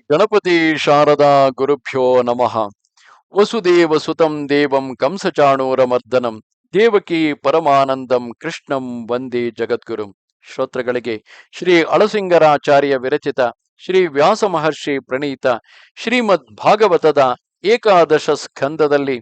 ಗಣಪತಿ ಶಾರದಾ ಗುರುಭ್ಯೋ ನಮಃ. ವಸುದೇವ ಸುತಂ ದೇವಂ ಕಂಸಚಾಣೂರಮರ್ದನಂ. ದೇವಕಿ ಪರಮಾನಂದಂ ಕೃಷ್ಣಂ ವಂದೇ ಜಗದ್ಗುರುಂ. ಶ್ರೋತೃಗಳಿಗೆ ಶ್ರೀ ಅಳಸಿಂಗರಾಚಾರ್ಯ ವಿರಚಿತ ಶ್ರೀ ವ್ಯಾಸ ಮಹರ್ಷಿ ಪ್ರಣೀತ ಶ್ರೀಮದ್ ಭಾಗವತದ ಏಕಾದಶ ಸ್ಕಂದದಲ್ಲಿ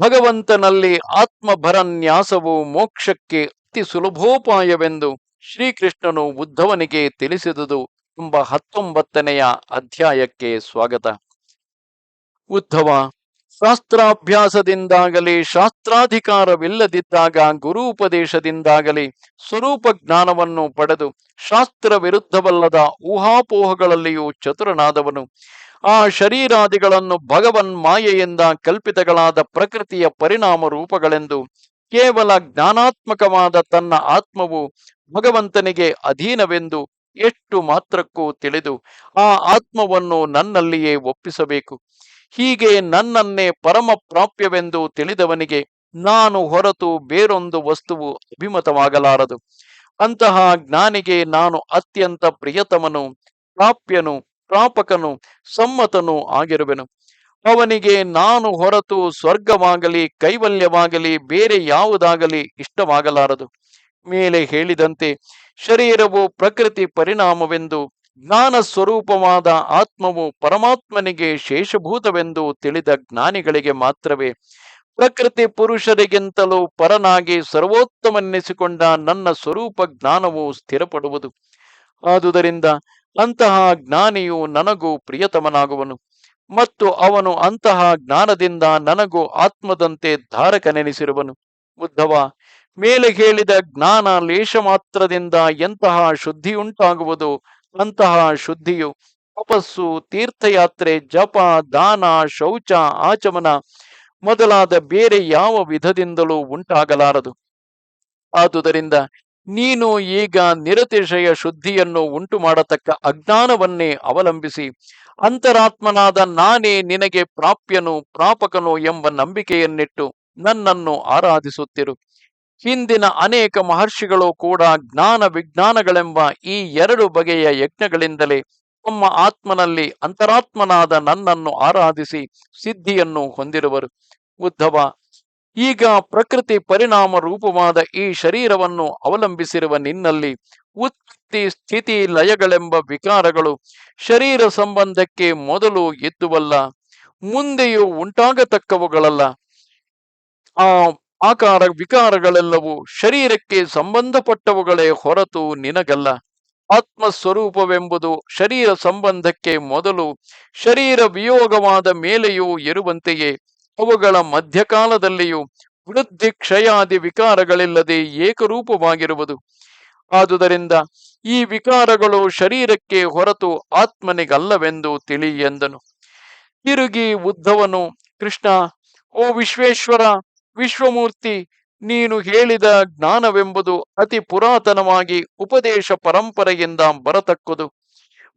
ಭಗವಂತನಲ್ಲಿ ಆತ್ಮಭರನ್ಯಾಸವು ಮೋಕ್ಷಕ್ಕೆ ಅತಿ ಸುಲಭೋಪಾಯವೆಂದು ಶ್ರೀಕೃಷ್ಣನು ಉದ್ಧವನಿಗೆ ತಿಳಿಸಿದುದು. ಎಂಬ ಹತ್ತೊಂಬತ್ತನೆಯ ಅಧ್ಯಾಯಕ್ಕೆ ಸ್ವಾಗತ. ಉದ್ಧವ, ಶಾಸ್ತ್ರಾಭ್ಯಾಸದಿಂದಾಗಲಿ, ಶಾಸ್ತ್ರಾಧಿಕಾರವಿಲ್ಲದಿದ್ದಾಗ ಗುರೂಪದೇಶದಿಂದಾಗಲಿ ಸ್ವರೂಪ ಜ್ಞಾನವನ್ನು ಪಡೆದು ಶಾಸ್ತ್ರ ವಿರುದ್ಧವಲ್ಲದ ಊಹಾಪೋಹಗಳಲ್ಲಿಯೂ ಚತುರನಾದವನು. ಆ ಶರೀರಾದಿಗಳನ್ನು ಭಗವನ್ ಮಾಯೆಯಿಂದ ಕಲ್ಪಿತಗಳಾದ ಪ್ರಕೃತಿಯ ಪರಿಣಾಮ ರೂಪಗಳೆಂದು ಕೇವಲ ಜ್ಞಾನಾತ್ಮಕವಾದ ತನ್ನ ಆತ್ಮವು ಭಗವಂತನಿಗೆ ಅಧೀನವೆಂದು ಎಷ್ಟು ಮಾತ್ರಕ್ಕೂ ತಿಳಿದು ಆ ಆತ್ಮವನ್ನು ನನ್ನಲ್ಲಿಯೇ ಒಪ್ಪಿಸಬೇಕು. ಹೀಗೆ ನನ್ನನ್ನೇ ಪರಮ ಪ್ರಾಪ್ಯವೆಂದು ತಿಳಿದವನಿಗೆ ನಾನು ಹೊರತು ಬೇರೊಂದು ವಸ್ತುವು ಅಭಿಮತವಾಗಲಾರದು. ಅಂತಹ ಜ್ಞಾನಿಗೆ ನಾನು ಅತ್ಯಂತ ಪ್ರಿಯತಮನು, ಪ್ರಾಪ್ಯನು, ಪ್ರಾಪಕನು, ಸಮ್ಮತನು ಆಗಿರುವೆನು. ಅವನಿಗೆ ನಾನು ಹೊರತು ಸ್ವರ್ಗವಾಗಲಿ, ಕೈವಲ್ಯವಾಗಲಿ, ಬೇರೆ ಯಾವುದಾಗಲಿ ಇಷ್ಟವಾಗಲಾರದು. ಮೇಲೆ ಹೇಳಿದಂತೆ ಶರೀರವು ಪ್ರಕೃತಿ ಪರಿಣಾಮವೆಂದು, ಜ್ಞಾನ ಸ್ವರೂಪವಾದ ಆತ್ಮವು ಪರಮಾತ್ಮನಿಗೆ ಶೇಷಭೂತವೆಂದು ತಿಳಿದ ಜ್ಞಾನಿಗಳಿಗೆ ಮಾತ್ರವೇ. ಪ್ರಕೃತಿ ಪುರುಷರಿಗಿಂತಲೂ ಪರನಾಗಿ ಸರ್ವೋತ್ತಮನ್ನಿಸಿಕೊಂಡ ನನ್ನ ಸ್ವರೂಪ ಜ್ಞಾನವು ಸ್ಥಿರಪಡುವುದು. ಆದುದರಿಂದ ಅಂತಹ ಜ್ಞಾನಿಯು ನನಗೂ ಪ್ರಿಯತಮನಾಗುವನು ಮತ್ತು ಅವನು ಅಂತಹ ಜ್ಞಾನದಿಂದ ನನಗೂ ಆತ್ಮದಂತೆ ಧಾರಕನೆನಿಸಿರುವನು. ಉದ್ಧವ ಮೇಲೆ ಹೇಳಿದ ಜ್ಞಾನ ಲೇಷ ಮಾತ್ರದಿಂದ ಎಂತಹ ಶುದ್ಧಿಯುಂಟಾಗುವುದು ಅಂತಹ ಶುದ್ಧಿಯು ತಪಸ್ಸು, ತೀರ್ಥಯಾತ್ರೆ, ಜಪ, ದಾನ, ಶೌಚ, ಆಚಮನ ಮೊದಲಾದ ಬೇರೆ ಯಾವ ವಿಧದಿಂದಲೂ ಉಂಟಾಗಲಾರದು. ಆದುದರಿಂದ ನೀನು ಈಗ ನಿರತಿಶಯ ಶುದ್ಧಿಯನ್ನು ಉಂಟು ಮಾಡತಕ್ಕ ಅಜ್ಞಾನವನ್ನೇ ಅವಲಂಬಿಸಿ, ಅಂತರಾತ್ಮನಾದ ನಾನೇ ನಿನಗೆ ಪ್ರಾಪ್ಯನು, ಪ್ರಾಪಕನು ಎಂಬ ನಂಬಿಕೆಯನ್ನಿಟ್ಟು ನನ್ನನ್ನು ಆರಾಧಿಸುತ್ತಿರು. ಹಿಂದಿನ ಅನೇಕ ಮಹರ್ಷಿಗಳು ಕೂಡ ಜ್ಞಾನ ವಿಜ್ಞಾನಗಳೆಂಬ ಈ ಎರಡು ಬಗೆಯ ಯಜ್ಞಗಳಿಂದಲೇ ತಮ್ಮ ಆತ್ಮನಲ್ಲಿ ಅಂತರಾತ್ಮನಾದ ನನ್ನನ್ನು ಆರಾಧಿಸಿ ಸಿದ್ಧಿಯನ್ನು ಹೊಂದಿರುವರು. ಉದ್ಧವ, ಈಗ ಪ್ರಕೃತಿ ಪರಿಣಾಮ ರೂಪವಾದ ಈ ಶರೀರವನ್ನು ಅವಲಂಬಿಸಿರುವ ನಿನ್ನಲ್ಲಿ ಉತ್ಪತ್ತಿ ಸ್ಥಿತಿ ಲಯಗಳೆಂಬ ವಿಕಾರಗಳು ಶರೀರ ಸಂಬಂಧಕ್ಕೆ ಮೊದಲು ಎದ್ದುವಲ್ಲ, ಮುಂದೆಯೂ ಉಂಟಾಗತಕ್ಕವುಗಳಲ್ಲ. ಆ ಆಕಾರ ವಿಕಾರಗಳೆಲ್ಲವೂ ಶರೀರಕ್ಕೆ ಸಂಬಂಧಪಟ್ಟವುಗಳೇ ಹೊರತು ನಿನಗಲ್ಲ. ಆತ್ಮ ಸ್ವರೂಪವೆಂಬುದು ಶರೀರ ಸಂಬಂಧಕ್ಕೆ ಮೊದಲು ಶರೀರ ವಿಯೋಗವಾದ ಮೇಲೆಯೂ ಇರುವಂತೆಯೇ, ಅವುಗಳ ಮಧ್ಯಕಾಲದಲ್ಲಿಯೂ ವೃದ್ಧಿ ಕ್ಷಯಾದಿ ವಿಕಾರಗಳಿಲ್ಲದೆ ಏಕರೂಪವಾಗಿರುವುದು. ಆದುದರಿಂದ ಈ ವಿಕಾರಗಳು ಶರೀರಕ್ಕೆ ಹೊರತು ಆತ್ಮನಿಗಲ್ಲವೆಂದು ತಿಳಿ ಎಂದನು ತಿರುಗಿ ಉದ್ಧವನು, ಕೃಷ್ಣ, ಓ ವಿಶ್ವೇಶ್ವರ ವಿಶ್ವಮೂರ್ತಿ, ನೀನು ಹೇಳಿದ ಜ್ಞಾನವೆಂಬುದು ಅತಿ ಪುರಾತನವಾಗಿ ಉಪದೇಶ ಪರಂಪರೆಯಿಂದ ಬರತಕ್ಕುದು.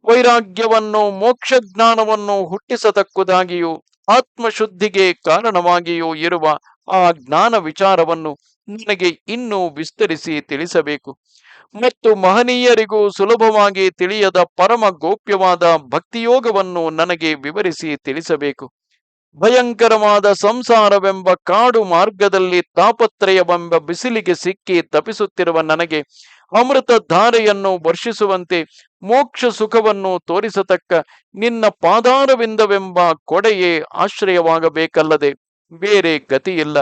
ವೈರಾಗ್ಯವನ್ನು ಮೋಕ್ಷ ಜ್ಞಾನವನ್ನು ಹುಟ್ಟಿಸತಕ್ಕುದಾಗಿಯೂ, ಆತ್ಮಶುದ್ಧಿಗೆ ಕಾರಣವಾಗಿಯೂ ಇರುವ ಆ ಜ್ಞಾನ ವಿಚಾರವನ್ನು ನನಗೆ ಇನ್ನೂ ವಿಸ್ತರಿಸಿ ತಿಳಿಸಬೇಕು. ಮತ್ತು ಮಹನೀಯರಿಗೂ ಸುಲಭವಾಗಿ ತಿಳಿಯದ ಪರಮ ಗೋಪ್ಯವಾದ ಭಕ್ತಿಯೋಗವನ್ನು ನನಗೆ ವಿವರಿಸಿ ತಿಳಿಸಬೇಕು. ಭಯಂಕರವಾದ ಸಂಸಾರವೆಂಬ ಕಾಡು ಮಾರ್ಗದಲ್ಲಿ ತಾಪತ್ರಯವೆಂಬ ಬಿಸಿಲಿಗೆ ಸಿಕ್ಕಿ ತಪಿಸುತ್ತಿರುವ ನನಗೆ ಅಮೃತ ಧಾರೆಯನ್ನು ವರ್ಷಿಸುವಂತೆ ಮೋಕ್ಷ ಸುಖವನ್ನು ತೋರಿಸತಕ್ಕ ನಿನ್ನ ಪಾದಾರವಿಂದವೆಂಬ ಕೊಡೆಯೇ ಆಶ್ರಯವಾಗಬೇಕಲ್ಲದೆ ಬೇರೆ ಗತಿಯಿಲ್ಲ.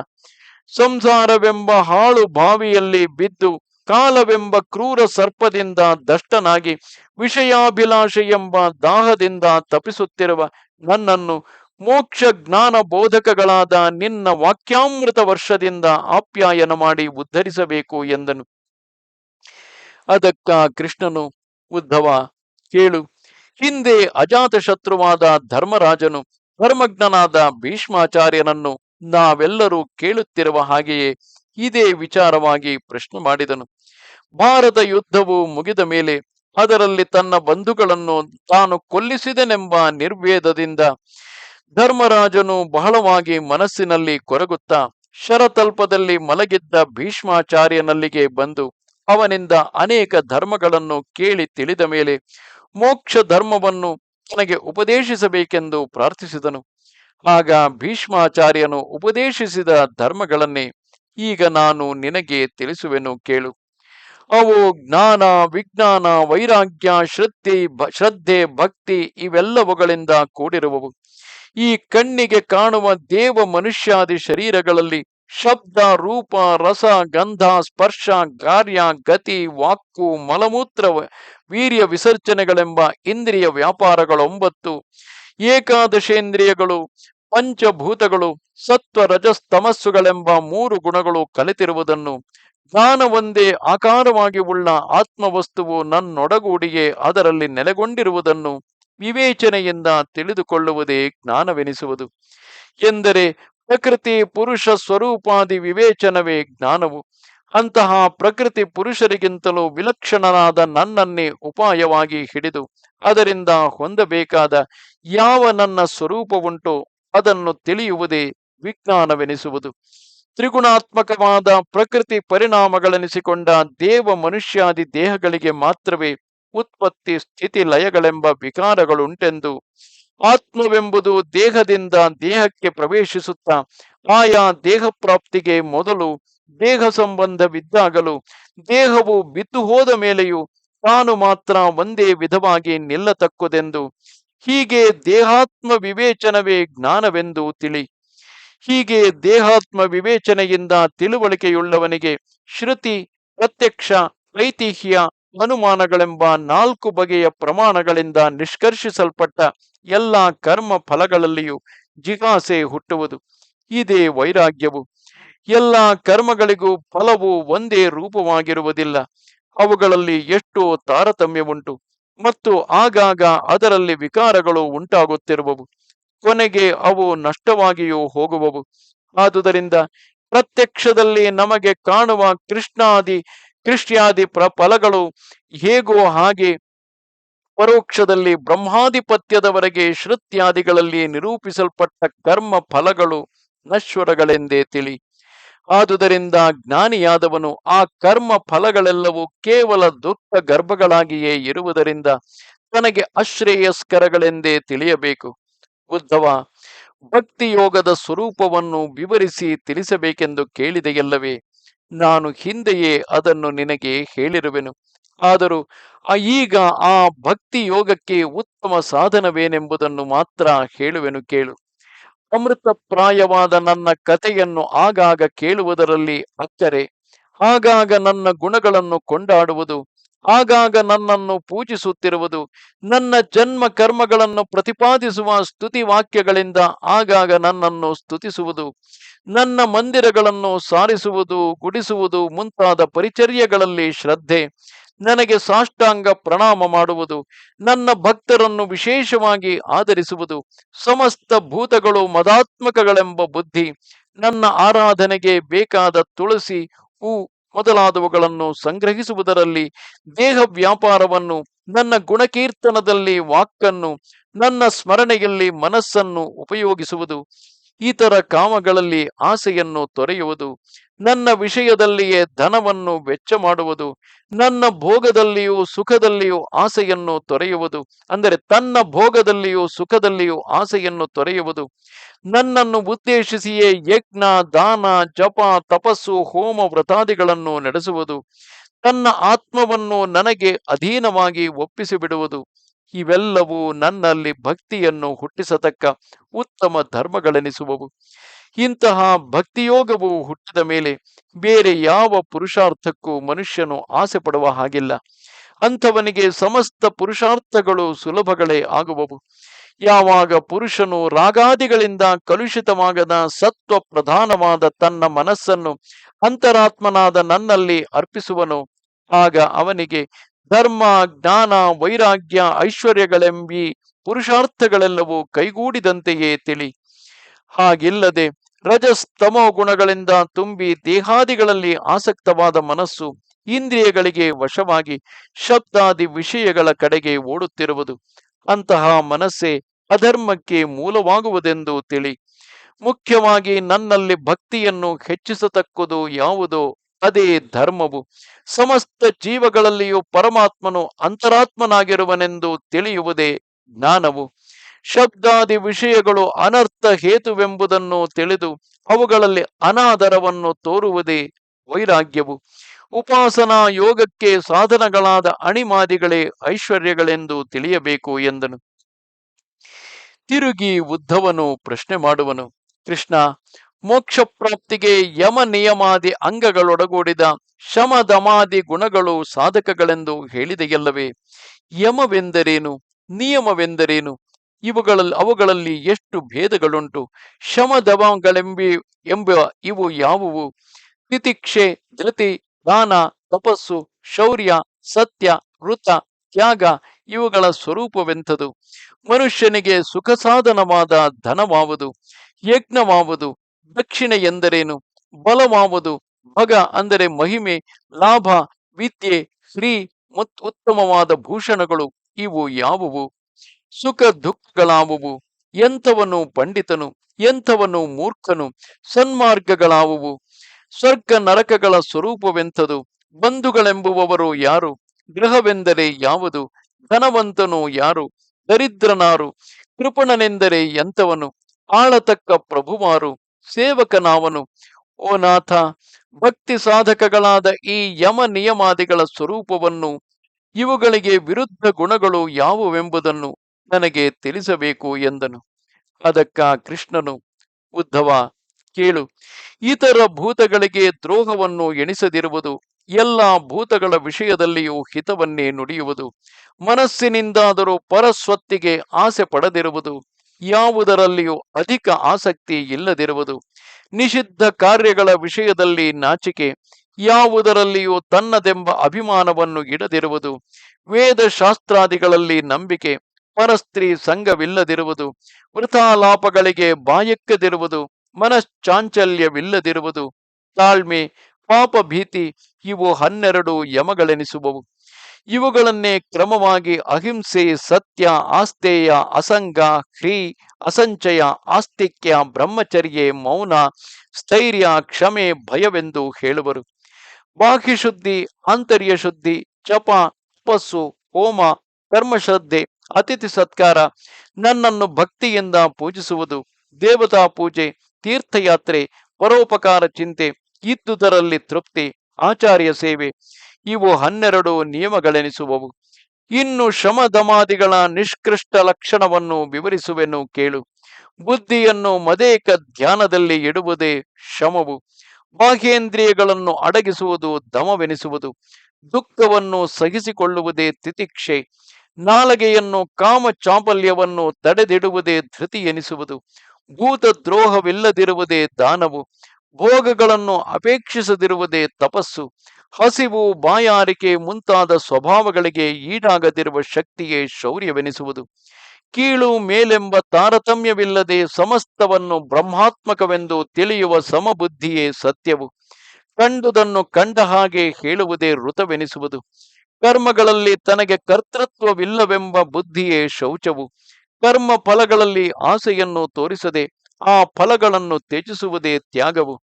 ಸಂಸಾರವೆಂಬ ಹಾಳು ಬಾವಿಯಲ್ಲಿ ಬಿದ್ದು ಕಾಲವೆಂಬ ಕ್ರೂರ ಸರ್ಪದಿಂದ ದಷ್ಟನಾಗಿ ವಿಷಯಾಭಿಲಾಷೆ ಎಂಬ ದಾಹದಿಂದ ತಪಿಸುತ್ತಿರುವ ನನ್ನನ್ನು ಮೋಕ್ಷ ಜ್ಞಾನ ಬೋಧಕಗಳಾದ ನಿನ್ನ ವಾಕ್ಯಾಮೃತ ವರ್ಷದಿಂದ ಆಪ್ಯಾಯನ ಮಾಡಿ ಉದ್ಧರಿಸಬೇಕು ಎಂದನು. ಅದಕ್ಕ ಕೃಷ್ಣನು, ಉದ್ಧವ, ಕೇಳು. ಹಿಂದೆ ಅಜಾತ ಶತ್ರುವಾದ ಧರ್ಮರಾಜನು, ಧರ್ಮಜ್ಞನಾದ ಭೀಷ್ಮಾಚಾರ್ಯನನ್ನು ನಾವೆಲ್ಲರೂ ಕೇಳುತ್ತಿರುವ ಹಾಗೆಯೇ ಇದೇ ವಿಚಾರವಾಗಿ ಪ್ರಶ್ನೆ ಮಾಡಿದನು. ಭಾರತ ಯುದ್ಧವು ಮುಗಿದ ಮೇಲೆ ಅದರಲ್ಲಿ ತನ್ನ ಬಂಧುಗಳನ್ನು ತಾನು ಕೊಲ್ಲಿಸಿದನೆಂಬ ನಿರ್ವೇದದಿಂದ ಧರ್ಮರಾಜನು ಬಹಳವಾಗಿ ಮನಸ್ಸಿನಲ್ಲಿ ಕೊರಗುತ್ತಾ ಶರತಲ್ಪದಲ್ಲಿ ಮಲಗಿದ್ದ ಭೀಷ್ಮಾಚಾರ್ಯನಲ್ಲಿಗೆ ಬಂದು ಅವನಿಂದ ಅನೇಕ ಧರ್ಮಗಳನ್ನು ಕೇಳಿ ತಿಳಿದ ಮೇಲೆ ಮೋಕ್ಷ ಧರ್ಮವನ್ನು ತನಗೆ ಉಪದೇಶಿಸಬೇಕೆಂದು ಪ್ರಾರ್ಥಿಸಿದನು. ಆಗ ಭೀಷ್ಮಾಚಾರ್ಯನು ಉಪದೇಶಿಸಿದ ಧರ್ಮಗಳನ್ನೇ ಈಗ ನಾನು ನಿನಗೆ ತಿಳಿಸುವೆನು ಕೇಳು. ಅವು ಜ್ಞಾನ, ವಿಜ್ಞಾನ, ವೈರಾಗ್ಯ, ಶ್ರದ್ಧೆ ಶ್ರದ್ಧೆ, ಭಕ್ತಿ ಇವೆಲ್ಲವುಗಳಿಂದ ಕೂಡಿರುವವು. ಈ ಕಣ್ಣಿಗೆ ಕಾಣುವ ದೇವ ಮನುಷ್ಯಾದಿ ಶರೀರಗಳಲ್ಲಿ ಶಬ್ದ, ರೂಪ, ರಸ, ಗಂಧ, ಸ್ಪರ್ಶ ಕಾರ್ಯ ಗತಿ, ವಾಕ್ಕು ಮಲಮೂತ್ರ ವೀರ್ಯ ವಿಸರ್ಜನೆಗಳೆಂಬ ಇಂದ್ರಿಯ ವ್ಯಾಪಾರಗಳೊಂಬತ್ತು. ಏಕಾದಶೇಂದ್ರಿಯಗಳು, ಪಂಚಭೂತಗಳು, ಸತ್ವ ರಜಸ್ತಮಸ್ಸುಗಳೆಂಬ ಮೂರು ಗುಣಗಳು ಕಲಿತಿರುವುದನ್ನು ಜ್ಞಾನವೊಂದೇ ಆಕಾರವಾಗಿ ಉಳ್ಳ ಆತ್ಮವಸ್ತುವು ನನ್ನೊಡಗೂಡಿಗೆ ಅದರಲ್ಲಿ ನೆಲೆಗೊಂಡಿರುವುದನ್ನು ವಿವೇಚನೆಯಿಂದ ತಿಳಿದುಕೊಳ್ಳುವುದೇ ಜ್ಞಾನವೆನಿಸುವುದು. ಎಂದರೆ ಪ್ರಕೃತಿ ಪುರುಷ ಸ್ವರೂಪಾದಿ ವಿವೇಚನವೇ ಜ್ಞಾನವು. ಅಂತಹ ಪ್ರಕೃತಿ ಪುರುಷರಿಗಿಂತಲೂ ವಿಲಕ್ಷಣನಾದ ನನ್ನನ್ನೇ ಉಪಾಯವಾಗಿ ಹಿಡಿದು ಅದರಿಂದ ಹೊಂದಬೇಕಾದ ಯಾವ ನನ್ನ ಸ್ವರೂಪವುಂಟೋ ಅದನ್ನು ತಿಳಿಯುವುದೇ ವಿಜ್ಞಾನವೆನಿಸುವುದು. ತ್ರಿಗುಣಾತ್ಮಕವಾದ ಪ್ರಕೃತಿ ಪರಿಣಾಮಗಳೆನಿಸಿಕೊಂಡ ದೇವ ಮನುಷ್ಯಾದಿ ದೇಹಗಳಿಗೆ ಮಾತ್ರವೇ ಉತ್ಪತ್ತಿ ಸ್ಥಿತಿ ಲಯಗಳೆಂಬ ವಿಕಾರಗಳುಂಟೆಂದು ಆತ್ಮವೆಂಬುದು ದೇಹದಿಂದ ದೇಹಕ್ಕೆ ಪ್ರವೇಶಿಸುತ್ತಾ ಆಯಾ ದೇಹ ಪ್ರಾಪ್ತಿಗೆ ಮೊದಲು ದೇಹ ಸಂಬಂಧವಿದ್ದಾಗಲೂ ದೇಹವು ಬಿದ್ದು ಹೋದ ಮೇಲೆಯೂ ತಾನು ಮಾತ್ರ ಒಂದೇ ವಿಧವಾಗಿ ನಿಲ್ಲತಕ್ಕುದೆಂದು ಹೀಗೆ ದೇಹಾತ್ಮ ವಿವೇಚನವೇ ಜ್ಞಾನವೆಂದು ತಿಳಿ. ಹೀಗೆ ದೇಹಾತ್ಮ ವಿವೇಚನೆಯಿಂದ ತಿಳುವಳಿಕೆಯುಳ್ಳವನಿಗೆ ಶ್ರುತಿ, ಪ್ರತ್ಯಕ್ಷ, ಐತಿಹ್ಯ ಅನುಮಾನಗಳೆಂಬ ನಾಲ್ಕು ಬಗೆಯ ಪ್ರಮಾಣಗಳಿಂದ ನಿಷ್ಕರ್ಷಿಸಲ್ಪಟ್ಟ ಎಲ್ಲ ಕರ್ಮ ಫಲಗಳಲ್ಲಿಯೂ ಜಿಗಾಸೆ ಹುಟ್ಟುವುದು. ಇದೇ ವೈರಾಗ್ಯವು. ಎಲ್ಲ ಕರ್ಮಗಳಿಗೂ ಫಲವು ಒಂದೇ ರೂಪವಾಗಿರುವುದಿಲ್ಲ. ಅವುಗಳಲ್ಲಿ ಎಷ್ಟೋ ತಾರತಮ್ಯವುಂಟು ಮತ್ತು ಆಗಾಗ ಅದರಲ್ಲಿ ವಿಕಾರಗಳು ಉಂಟಾಗುತ್ತಿರುವವು. ಕೊನೆಗೆ ಅವು ನಷ್ಟವಾಗಿಯೂ ಹೋಗುವವು. ಆದುದರಿಂದ ಪ್ರತ್ಯಕ್ಷದಲ್ಲಿ ನಮಗೆ ಕಾಣುವ ಕೃಷ್ಣಾದಿ ಕೃಷ್ಯಾದಿ ಪ್ರ ಫಲಗಳು ಹೇಗೋ ಹಾಗೆ ಪರೋಕ್ಷದಲ್ಲಿ ಬ್ರಹ್ಮಾಧಿಪತ್ಯದವರೆಗೆ ಶ್ರುತ್ಯಾದಿಗಳಲ್ಲಿ ನಿರೂಪಿಸಲ್ಪಟ್ಟ ಕರ್ಮ ಫಲಗಳು ನಶ್ವರಗಳೆಂದೇ ತಿಳಿ. ಆದುದರಿಂದ ಜ್ಞಾನಿಯಾದವನು ಆ ಕರ್ಮ ಫಲಗಳೆಲ್ಲವೂ ಕೇವಲ ದುಃಖ ಗರ್ಭಗಳಾಗಿಯೇ ಇರುವುದರಿಂದ ತನಗೆ ಅಶ್ರೇಯಸ್ಕರಗಳೆಂದೇ ತಿಳಿಯಬೇಕು. ಉದ್ಧವ ಭಕ್ತಿ ಯೋಗದ ಸ್ವರೂಪವನ್ನು ವಿವರಿಸಿ ತಿಳಿಸಬೇಕೆಂದು ಕೇಳಿದೆಯಲ್ಲವೇ? ನಾನು ಹಿಂದೆಯೇ ಅದನ್ನು ನಿನಗೆ ಹೇಳಿರುವೆನು. ಆದರೂ ಈಗ ಆ ಭಕ್ತಿ ಯೋಗಕ್ಕೆ ಉತ್ತಮ ಸಾಧನವೇನೆಂಬುದನ್ನು ಮಾತ್ರ ಹೇಳುವೆನು ಕೇಳು. ಅಮೃತಪ್ರಾಯವಾದ ನನ್ನ ಕಥೆಯನ್ನು ಆಗಾಗ ಕೇಳುವುದರಲ್ಲಿ ಅಚ್ಚರೆ. ಆಗಾಗ ನನ್ನ ಗುಣಗಳನ್ನು ಕೊಂಡಾಡುವುದು ಆಗಾಗ ನನ್ನನ್ನು ಪೂಜಿಸುತ್ತಿರುವುದು, ನನ್ನ ಜನ್ಮ ಕರ್ಮಗಳನ್ನು ಪ್ರತಿಪಾದಿಸುವ ಸ್ತುತಿ ವಾಕ್ಯಗಳಿಂದ ಆಗಾಗ ನನ್ನನ್ನು ಸ್ತುತಿಸುವುದು, ನನ್ನ ಮಂದಿರಗಳನ್ನು ಸಾರಿಸುವುದು, ಗುಡಿಸುವುದು ಮುಂತಾದ ಪರಿಚರ್ಯಗಳಲ್ಲಿ ಶ್ರದ್ಧೆ, ನನಗೆ ಸಾಷ್ಟಾಂಗ ಪ್ರಣಾಮ ಮಾಡುವುದು, ನನ್ನ ಭಕ್ತರನ್ನು ವಿಶೇಷವಾಗಿ ಆಧರಿಸುವುದು, ಸಮಸ್ತ ಭೂತಗಳು ಮದಾತ್ಮಕಗಳೆಂಬ ಬುದ್ಧಿ, ನನ್ನ ಆರಾಧನೆಗೆ ಬೇಕಾದ ತುಳಸಿ, ಹೂ ಮೊದಲಾದವುಗಳನ್ನು ಸಂಗ್ರಹಿಸುವುದರಲ್ಲಿ ದೇಹ ವ್ಯಾಪಾರವನ್ನು ನನ್ನ ಗುಣಕೀರ್ತನದಲ್ಲಿ ವಾಕ್ಕನ್ನು ನನ್ನ ಸ್ಮರಣೆಯಲ್ಲಿ ಮನಸ್ಸನ್ನು ಉಪಯೋಗಿಸುವುದು. ಇತರ ಕಾಮಗಳಲ್ಲಿ ಆಸೆಯನ್ನು ತೊರೆಯುವುದು, ನನ್ನ ವಿಷಯದಲ್ಲಿಯೇ ಧನವನ್ನು ವೆಚ್ಚ ಮಾಡುವುದು, ನನ್ನ ಭೋಗದಲ್ಲಿಯೂ ಸುಖದಲ್ಲಿಯೂ ಆಸೆಯನ್ನು ತೊರೆಯುವುದು, ಅಂದರೆ ತನ್ನ ಭೋಗದಲ್ಲಿಯೂ ಸುಖದಲ್ಲಿಯೂ ಆಸೆಯನ್ನು ತೊರೆಯುವುದು, ನನ್ನನ್ನು ಉದ್ದೇಶಿಸಿಯೇ ಯಜ್ಞ, ದಾನ, ಜಪ, ತಪಸ್ಸು, ಹೋಮ ವ್ರತಾದಿಗಳನ್ನು ನಡೆಸುವುದು, ತನ್ನ ಆತ್ಮವನ್ನು ನನಗೆ ಅಧೀನವಾಗಿ ಒಪ್ಪಿಸಿ ಬಿಡುವುದು ಇವೆಲ್ಲವೂ ನನ್ನಲ್ಲಿ ಭಕ್ತಿಯನ್ನು ಹುಟ್ಟಿಸತಕ್ಕ ಉತ್ತಮ ಧರ್ಮಗಳೆನಿಸುವವು. ಇಂತಹ ಭಕ್ತಿಯೋಗವು ಹುಟ್ಟಿದ ಮೇಲೆ ಬೇರೆ ಯಾವ ಪುರುಷಾರ್ಥಕ್ಕೂ ಮನುಷ್ಯನು ಆಸೆ ಪಡುವ ಹಾಗಿಲ್ಲ. ಅಂಥವನಿಗೆ ಸಮಸ್ತ ಪುರುಷಾರ್ಥಗಳು ಸುಲಭಗಳೇ ಆಗುವವು. ಯಾವಾಗ ಪುರುಷನು ರಾಗಾದಿಗಳಿಂದ ಕಲುಷಿತವಾಗದ ಸತ್ವ ಪ್ರಧಾನವಾದ ತನ್ನ ಮನಸ್ಸನ್ನು ಅಂತರಾತ್ಮನಾದ ನನ್ನಲ್ಲಿ ಅರ್ಪಿಸುವನು, ಆಗ ಅವನಿಗೆ ಧರ್ಮ, ಜ್ಞಾನ, ವೈರಾಗ್ಯ, ಐಶ್ವರ್ಯಗಳೆಂಬಿ ಪುರುಷಾರ್ಥಗಳೆಲ್ಲವೂ ಕೈಗೂಡಿದಂತೆಯೇ ತಿಳಿ. ಹಾಗಿಲ್ಲದೆ ರಜಸ್ತಮೋ ಗುಣಗಳಿಂದ ತುಂಬಿ ದೇಹಾದಿಗಳಲ್ಲಿ ಆಸಕ್ತವಾದ ಮನಸ್ಸು ಇಂದ್ರಿಯಗಳಿಗೆ ವಶವಾಗಿ ಶಬ್ದಾದಿ ವಿಷಯಗಳ ಕಡೆಗೆ ಓಡುತ್ತಿರುವುದು. ಅಂತಹ ಮನಸ್ಸೇ ಅಧರ್ಮಕ್ಕೆ ಮೂಲವಾಗುವುದೆಂದು ತಿಳಿ. ಮುಖ್ಯವಾಗಿ ನನ್ನಲ್ಲಿ ಭಕ್ತಿಯನ್ನು ಹೆಚ್ಚಿಸತಕ್ಕುದು ಯಾವುದೋ ಅದೇ ಧರ್ಮವು ಸಮಸ್ತ ಜೀವಗಳಲ್ಲಿಯೂ ಪರಮಾತ್ಮನು ಅಂತರಾತ್ಮನಾಗಿರುವನೆಂದು ತಿಳಿಯುವುದೇ ಜ್ಞಾನವು. ಶಬ್ದಾದಿ ವಿಷಯಗಳು ಅನರ್ಥ ಹೇತುವೆಂಬುದನ್ನು ತಿಳಿದು ಅವುಗಳಲ್ಲಿ ಅನಾದರವನ್ನು ತೋರುವುದೇ ವೈರಾಗ್ಯವು. ಉಪಾಸನಾ ಯೋಗಕ್ಕೆ ಸಾಧನಗಳಾದ ಅಣಿಮಾದಿಗಳೇ ಐಶ್ವರ್ಯಗಳೆಂದು ತಿಳಿಯಬೇಕು ಎಂದನು. ತಿರುಗಿ ಉದ್ಧವನು ಪ್ರಶ್ನೆ ಮಾಡುವನು, ಕೃಷ್ಣ ಮೋಕ್ಷ ಪ್ರಾಪ್ತಿಗೆ ಯಮ ನಿಯಮಾದಿ ಅಂಗಗಳೊಡಗೂಡಿದ ಶಮ ದಮಾದಿ ಗುಣಗಳು ಸಾಧಕಗಳೆಂದು ಹೇಳಿದೆಯಲ್ಲವೇ? ಯಮವೆಂದರೇನು? ನಿಯಮವೆಂದರೇನು? ಇವುಗಳಲ್ಲಿ ಅವುಗಳಲ್ಲಿ ಎಷ್ಟು ಭೇದಗಳುಂಟು? ಶಮ ದಮಗಳೆಂಬಿ ಎಂಬ ಇವು ಯಾವುವು? ತಿತಿಕ್ಷೆ, ಧೃತಿ, ದಾನ, ತಪಸ್ಸು, ಶೌರ್ಯ, ಸತ್ಯ, ವೃತ, ತ್ಯಾಗ ಇವುಗಳ ಸ್ವರೂಪವೆಂಥದು. ಮನುಷ್ಯನಿಗೆ ಸುಖ ಸಾಧನವಾದ ಧನವಾವುದು, ಯಜ್ಞವಾವುದು ದಕ್ಷಿಣೆ ಎಂದರೇನು? ಬಲವಾವುದು ಭಗ ಅಂದರೆ ಮಹಿಮೆ, ಲಾಭ, ವಿದ್ಯೆ, ಶ್ರೀ ಮತ್ತು ಉತ್ತಮವಾದ ಭೂಷಣಗಳು. ಇವು ಯಾವುವು? ಸುಖ ದುಃಖಗಳಾವುವು. ಎಂಥವನು ಪಂಡಿತನು, ಎಂಥವನು ಮೂರ್ಖನು, ಸನ್ಮಾರ್ಗಗಳಾವುವು. ಸ್ವರ್ಗ ನರಕಗಳ ಸ್ವರೂಪವೆಂಥದು. ಬಂಧುಗಳೆಂಬುವವರು ಯಾರು? ಗೃಹವೆಂದರೆ ಯಾವುದು? ಧನವಂತನು ಯಾರು? ದರಿದ್ರನಾರು? ಕೃಪಣನೆಂದರೆ ಎಂಥವನು? ಆಳತಕ್ಕ ಪ್ರಭುವಾರು? ಸೇವಕನಾವನು, ಓ ನಾಥ, ಭಕ್ತಿ ಸಾಧಕಗಳಾದ ಈ ಯಮ ನಿಯಮಾದಿಗಳ ಸ್ವರೂಪವನ್ನು ಇವುಗಳಿಗೆ ವಿರುದ್ಧ ಗುಣಗಳು ಯಾವುವೆಂಬುದನ್ನು ನನಗೆ ತಿಳಿಸಬೇಕು ಎಂದನು. ಅದಕ್ಕ ಕೃಷ್ಣನು ಉದ್ಧವ ಕೇಳು, ಇತರ ಭೂತಗಳಿಗೆ ದ್ರೋಹವನ್ನು ಎಣಿಸದಿರುವುದು ಎಲ್ಲ ಭೂತಗಳ ವಿಷಯದಲ್ಲಿಯೂ ಹಿತವನ್ನೇ ನುಡಿಯುವುದು. ಮನಸ್ಸಿನಿಂದಾದರೂ ಪರಸ್ವತ್ತಿಗೆ ಆಸೆ ಪಡದಿರುವುದು ಯಾವುದರಲ್ಲಿಯೂ ಅಧಿಕ ಆಸಕ್ತಿ ಇಲ್ಲದಿರುವುದು. ನಿಷಿದ್ಧ ಕಾರ್ಯಗಳ ವಿಷಯದಲ್ಲಿ ನಾಚಿಕೆ, ಯಾವುದರಲ್ಲಿಯೂ ತನ್ನದೆಂಬ ಅಭಿಮಾನವನ್ನು ಇಡದಿರುವುದು. ವೇದ ಶಾಸ್ತ್ರಾದಿಗಳಲ್ಲಿ ನಂಬಿಕೆ, ಪರಸ್ತ್ರೀ ಸಂಘವಿಲ್ಲದಿರುವುದು. ವೃಥಾಲಾಪಗಳಿಗೆ ಬಾಯಕ್ಕದಿರುವುದು, ಮನಶ್ಚಾಂಚಲ್ಯವಿಲ್ಲದಿರುವುದು. ತಾಳ್ಮೆ ಪಾಪ ಭೀತಿ ಇವು ಹನ್ನೆರಡು ಯಮಗಳೆನಿಸುವವು. ಇವುಗಳನ್ನೇ ಕ್ರಮವಾಗಿ ಅಹಿಂಸೆ, ಸತ್ಯ ಆಸ್ತೇಯ ಅಸಂಗ ಹ್ರೀ ಅಸಂಚಯ, ಆಸ್ತಿಕ್ಯ, ಬ್ರಹ್ಮಚರ್ಯೆ, ಮೌನ, ಸ್ಥೈರ್ಯ, ಕ್ಷಮೆ, ಭಯವೆಂದು ಹೇಳುವರು. ಬಾಹ್ಯಶುದ್ಧಿ, ಆಂತರ್ಯ ಶುದ್ಧಿ ಚಪ ತಪಸ್ಸು, ಹೋಮ, ಕರ್ಮಶ್ರದ್ಧೆ, ಅತಿಥಿ ಸತ್ಕಾರ, ನನ್ನನ್ನು ಭಕ್ತಿಯಿಂದ ಪೂಜಿಸುವುದು, ದೇವತಾ ಪೂಜೆ, ತೀರ್ಥಯಾತ್ರೆ, ಪರೋಪಕಾರ ಚಿಂತೆ, ಇದ್ದುದರಲ್ಲಿ ತೃಪ್ತಿ, ಆಚಾರ್ಯ ಸೇವೆ ಇವು ಹನ್ನೆರಡು ನಿಯಮಗಳೆನಿಸುವವು. ಇನ್ನು ಶಮಧಮಾದಿಗಳ ನಿಷ್ಕೃಷ್ಟ ಲಕ್ಷಣವನ್ನು ವಿವರಿಸುವೆನು ಕೇಳು. ಬುದ್ಧಿಯನ್ನು ಮದೇಕ ಧ್ಯಾನದಲ್ಲಿ ಇಡುವುದೇ ಶಮವು ಬಾಹ್ಯೇಂದ್ರಿಯಗಳನ್ನು ಅಡಗಿಸುವುದು ದಮವೆನಿಸುವುದು. ದುಃಖವನ್ನು ಸಹಿಸಿಕೊಳ್ಳುವುದೇ ತಿತಿಕ್ಷೆ. ನಾಲಗೆಯನ್ನು ಕಾಮ ಚಾಪಲ್ಯವನ್ನು ತಡೆದಿಡುವುದೇ ಧೃತಿ ಎನಿಸುವುದು ಭೂತ ದ್ರೋಹವಿಲ್ಲದಿರುವುದೇ ದಾನವು. ಭೋಗಗಳನ್ನು ಅಪೇಕ್ಷಿಸದಿರುವುದೇ ತಪಸ್ಸು. ಹಸಿವು ಬಾಯಾರಿಕೆ ಮುಂತಾದ ಸ್ವಭಾವಗಳಿಗೆ ಈಡಾಗದಿರುವ ಶಕ್ತಿಯೇ ಶೌರ್ಯವೆನಿಸುವುದು. ಕೀಳು ಮೇಲೆಂಬ ತಾರತಮ್ಯವಿಲ್ಲದೆ ಸಮಸ್ತವನ್ನು ಬ್ರಹ್ಮಾತ್ಮಕವೆಂದು ತಿಳಿಯುವ ಸಮಬುದ್ಧಿಯೇ ಸತ್ಯವು. ಕಂಡುದನ್ನು ಕಂಡ ಹಾಗೆ ಹೇಳುವುದೇ ಋತವೆನಿಸುವುದು. ಕರ್ಮಗಳಲ್ಲಿ ತನಗೆ ಕರ್ತೃತ್ವವಿಲ್ಲವೆಂಬ ಬುದ್ಧಿಯೇ ಶೌಚವು. ಕರ್ಮ ಫಲಗಳಲ್ಲಿ ಆಸೆಯನ್ನು ತೋರಿಸದೆ ಆ ಫಲಗಳನ್ನು ತ್ಯಜಿಸುವುದೇ ತ್ಯಾಗವು.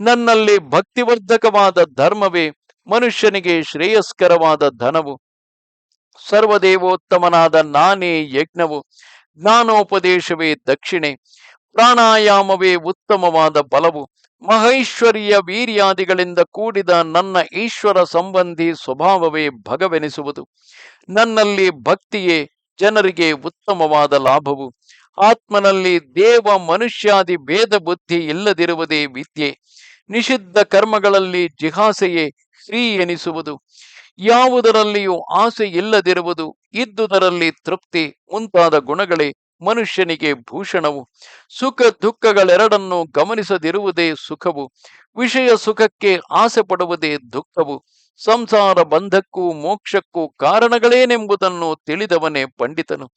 ನನ್ನಲ್ಲಿ ಭಕ್ತಿವರ್ಧಕವಾದ ಧರ್ಮವೇ ಮನುಷ್ಯನಿಗೆ ಶ್ರೇಯಸ್ಕರವಾದ ಧನವು, ಸರ್ವದೇವೋತ್ತಮನಾದ ನಾನೇ ಯಜ್ಞವು, ಜ್ಞಾನೋಪದೇಶವೇ ದಕ್ಷಿಣೆ, ಪ್ರಾಣಾಯಾಮವೇ ಉತ್ತಮವಾದ ಬಲವು, ಮಹೈಶ್ವರ್ಯ ವೀರ್ಯಾದಿಗಳಿಂದ ಕೂಡಿದ ನನ್ನ ಈಶ್ವರ ಸಂಬಂಧಿ ಸ್ವಭಾವವೇ ಭಗವೆನಿಸುವುದು. ನನ್ನಲ್ಲಿ ಭಕ್ತಿಯೇ ಜನರಿಗೆ ಉತ್ತಮವಾದ ಲಾಭವು. ಆತ್ಮನಲ್ಲಿ ದೇವ ಮನುಷ್ಯಾದಿ ಭೇದ ಬುದ್ಧಿ ಇಲ್ಲದಿರುವುದೇ ವಿದ್ಯೆ. ನಿಷಿದ್ಧ ಕರ್ಮಗಳಲ್ಲಿ ಜಿಹಾಸೆಯೇ ಶ್ರೀ ಎನಿಸುವುದು. ಯಾವುದರಲ್ಲಿಯೂ ಆಸೆ ಇಲ್ಲದಿರುವುದು. ಇದ್ದುದರಲ್ಲಿ ತೃಪ್ತಿ ಮುಂತಾದ ಗುಣಗಳೇ ಮನುಷ್ಯನಿಗೆ ಭೂಷಣವು. ಸುಖ ದುಃಖಗಳೆರಡನ್ನು ಗಮನಿಸದಿರುವುದೇ ಸುಖವು. ವಿಷಯ ಸುಖಕ್ಕೆ ಆಸೆ ಪಡುವುದೇ ದುಃಖವು. ಸಂಸಾರ ಬಂಧಕ್ಕೂ ಮೋಕ್ಷಕ್ಕೂ ಕಾರಣಗಳೇನೆಂಬುದನ್ನು ತಿಳಿದವನೇ ಪಂಡಿತನು.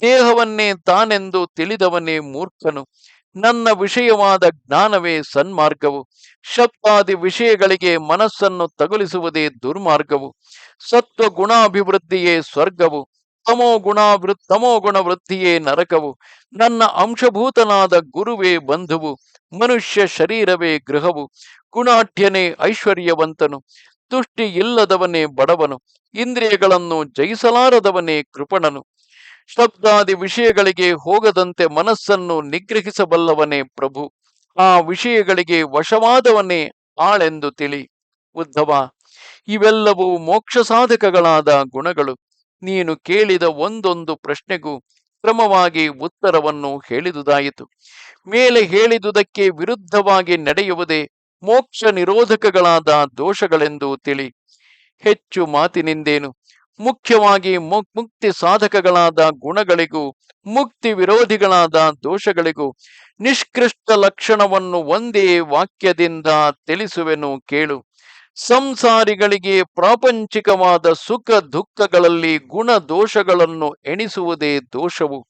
ದೇಹವನ್ನೇ ತಾನೆಂದು ತಿಳಿದವನೇ ಮೂರ್ಖನು. ನನ್ನ ವಿಷಯವಾದ ಜ್ಞಾನವೇ ಸನ್ಮಾರ್ಗವು. ಶಬ್ದಾದಿ ವಿಷಯಗಳಿಗೆ ಮನಸ್ಸನ್ನು ತಗುಲಿಸುವುದೇ ದುರ್ಮಾರ್ಗವು. ಸತ್ವ ಗುಣಾಭಿವೃದ್ಧಿಯೇ ಸ್ವರ್ಗವು. ತಮೋ ಗುಣಾವೃ ತಮೋ ಗುಣ ವೃದ್ಧಿಯೇ ನರಕವು. ನನ್ನ ಅಂಶಭೂತನಾದ ಗುರುವೇ ಬಂಧುವು. ಮನುಷ್ಯ ಶರೀರವೇ ಗೃಹವು. ಗುಣಾಠ್ಯನೇ ಐಶ್ವರ್ಯವಂತನು. ತುಷ್ಟಿ ಇಲ್ಲದವನೇ ಬಡವನು. ಇಂದ್ರಿಯಗಳನ್ನು ಜಯಿಸಲಾರದವನೇ ಕೃಪಣನು. ಶಬ್ದಾದಿ ವಿಷಯಗಳಿಗೆ ಹೋಗದಂತೆ ಮನಸ್ಸನ್ನು ನಿಗ್ರಹಿಸಬಲ್ಲವನೇ ಪ್ರಭು. ಆ ವಿಷಯಗಳಿಗೆ ವಶವಾದವನೇ ಆಳೆಂದು ತಿಳಿ. ಉದ್ಧವ, ಇವೆಲ್ಲವೂ ಮೋಕ್ಷ ಸಾಧಕಗಳಾದ ಗುಣಗಳು. ನೀನು ಕೇಳಿದ ಒಂದೊಂದು ಪ್ರಶ್ನೆಗೂ ಕ್ರಮವಾಗಿ ಉತ್ತರವನ್ನು ಹೇಳಿದುದಾಯಿತು. ಮೇಲೆ ಹೇಳಿದುದಕ್ಕೆ ವಿರುದ್ಧವಾಗಿ ನಡೆಯುವುದೇ ಮೋಕ್ಷ ನಿರೋಧಕಗಳಾದ ದೋಷಗಳೆಂದು ತಿಳಿ. ಹೆಚ್ಚು ಮಾತಿನಿಂದೇನು? ಮುಖ್ಯವಾಗಿ ಮುಕ್ತಿ ಸಾಧಕಗಳಾದ ಗುಣಗಳಿಗೂ, ಮುಕ್ತಿ ವಿರೋಧಿಗಳಾದ ದೋಷಗಳಿಗೂ ನಿಷ್ಕೃಷ್ಟ ಲಕ್ಷಣವನ್ನು ಒಂದೇ ವಾಕ್ಯದಿಂದ ತಿಳಿಸುವೆನು ಕೇಳು. ಸಂಸಾರಿಗಳಿಗೆ ಪ್ರಾಪಂಚಿಕವಾದ ಸುಖ ದುಃಖಗಳಲ್ಲಿ ಗುಣ ದೋಷಗಳನ್ನು ಎಣಿಸುವುದೇ ದೋಷವು.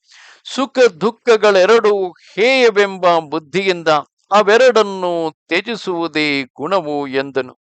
ಸುಖ ದುಃಖಗಳೆರಡೂ ಹೇಯವೆಂಬ ಬುದ್ಧಿಯಿಂದ ಅವೆರಡನ್ನು ತ್ಯಜಿಸುವುದೇ ಗುಣವು ಎಂದನು.